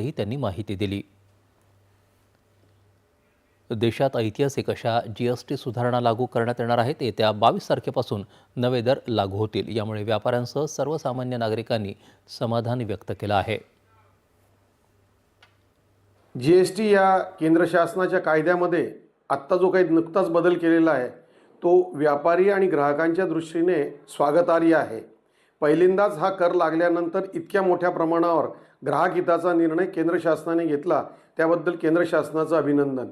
ही त्यांनी माहिती दिली. देशात ऐतिहासिक अशा जी एस टी सुधारणा लागू करण्यात येणार आहेत येत्या बावीस तारखेपासून नवे दर लागू होतील. यामुळे व्यापाऱ्यांसह सर्वसामान्य नागरिकांनी समाधान व्यक्त केलं आहे. जी एस टी या केंद्र शासनाच्या कायद्यामध्ये आत्ता जो काही नुकताच बदल केलेला आहे तो व्यापारी आणि ग्राहकांच्या दृष्टीने स्वागतार्ह आहे. पहिल्यांदाच हा कर लागल्यानंतर इतक्या मोठ्या प्रमाणावर ग्राहक हिताचा निर्णय केंद्र शासनाने घेतला. त्याबद्दल केंद्र शासनाचं अभिनंदन.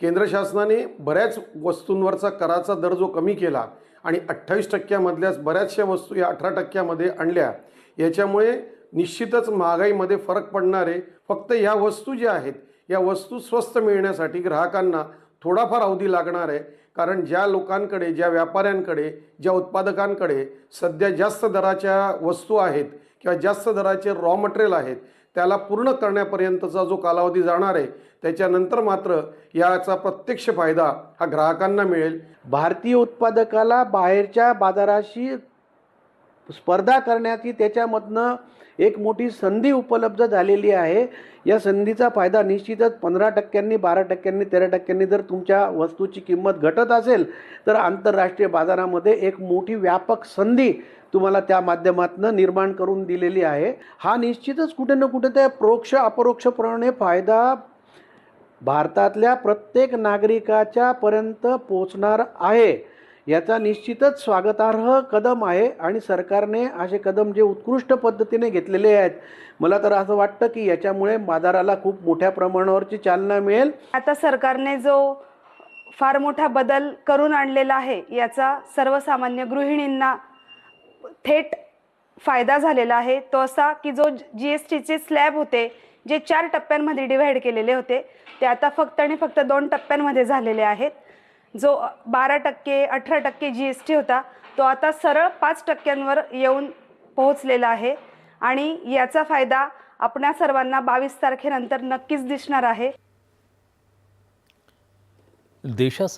केंद्र शासनाने बऱ्याच वस्तूंवरचा कराचा दर जो कमी केला आणि अठ्ठावीस टक्क्यामधल्याच बऱ्याचशा वस्तू या अठरा टक्क्यामध्ये आणल्या याच्यामुळे निश्चितच महागाईमध्ये फरक पडणारे फक्त ह्या वस्तू ज्या आहेत या वस्तू स्वस्त मिळण्यासाठी ग्राहकांना थोडाफार अवधी लागणार आहे. कारण ज्या लोकांकडे ज्या व्यापाऱ्यांकडे ज्या उत्पादकांकडे सध्या जास्त दराच्या वस्तू आहेत किंवा जास्त दराचे रॉ मटेरियल आहेत त्याला पूर्ण करण्यापर्यंतचा जो कालावधी जाणार आहे त्याच्यानंतर मात्र याचा प्रत्यक्ष फायदा हा ग्राहकांना मिळेल. भारतीय उत्पादकाला बाहेरच्या बाजाराशी स्पर्धा करण्याची त्याच्यामधनं एक मोठी संधी उपलब्ध झालेली आहे. या संधीचा फायदा निश्चितच पंधरा टक्क्यांनी बारा टक्क्यांनी तेरा टक्क्यांनी जर तुमच्या वस्तूची किंमत घटत असेल तर आंतरराष्ट्रीय बाजारामध्ये एक मोठी व्यापक संधी तुम्हाला त्या माध्यमातून निर्माण करून दिलेली आहे. हा निश्चितच कुठे ना कुठे त्या प्रोक्ष अपरोक्षपणे फायदा भारतातल्या प्रत्येक नागरिकाच्या पर्यंत पोचणार आहे. याचा निश्चितच स्वागतार्ह कदम आहे आणि सरकारने असे कदम जे उत्कृष्ट पद्धतीने घेतलेले आहेत मला तर असं वाटतं की याच्यामुळे बाजाराला खूप मोठ्या प्रमाणावरची चालना मिळेल. आता सरकारने जो फार मोठा बदल करून आणलेला आहे याचा सर्वसामान्य गृहिणींना थेट फायदा झालेला आहे. तो असा की जो जी एस टीचे स्लॅब होते जे चार टप्प्यांमध्ये डिव्हाइड केलेले होते ते आता फक्त आणि फक्त दोन टप्प्यांमध्ये झालेले आहेत. जो बारा टक्के अठरा टक्के जी एस टी होता तो आता सरळ पाच टक्क्यांवर येऊन पोहोचलेला आहे. आणि याचा फायदा आपणा सर्वांना बावीस तारखेनंतर नक्कीच दिसणार आहे. देशासह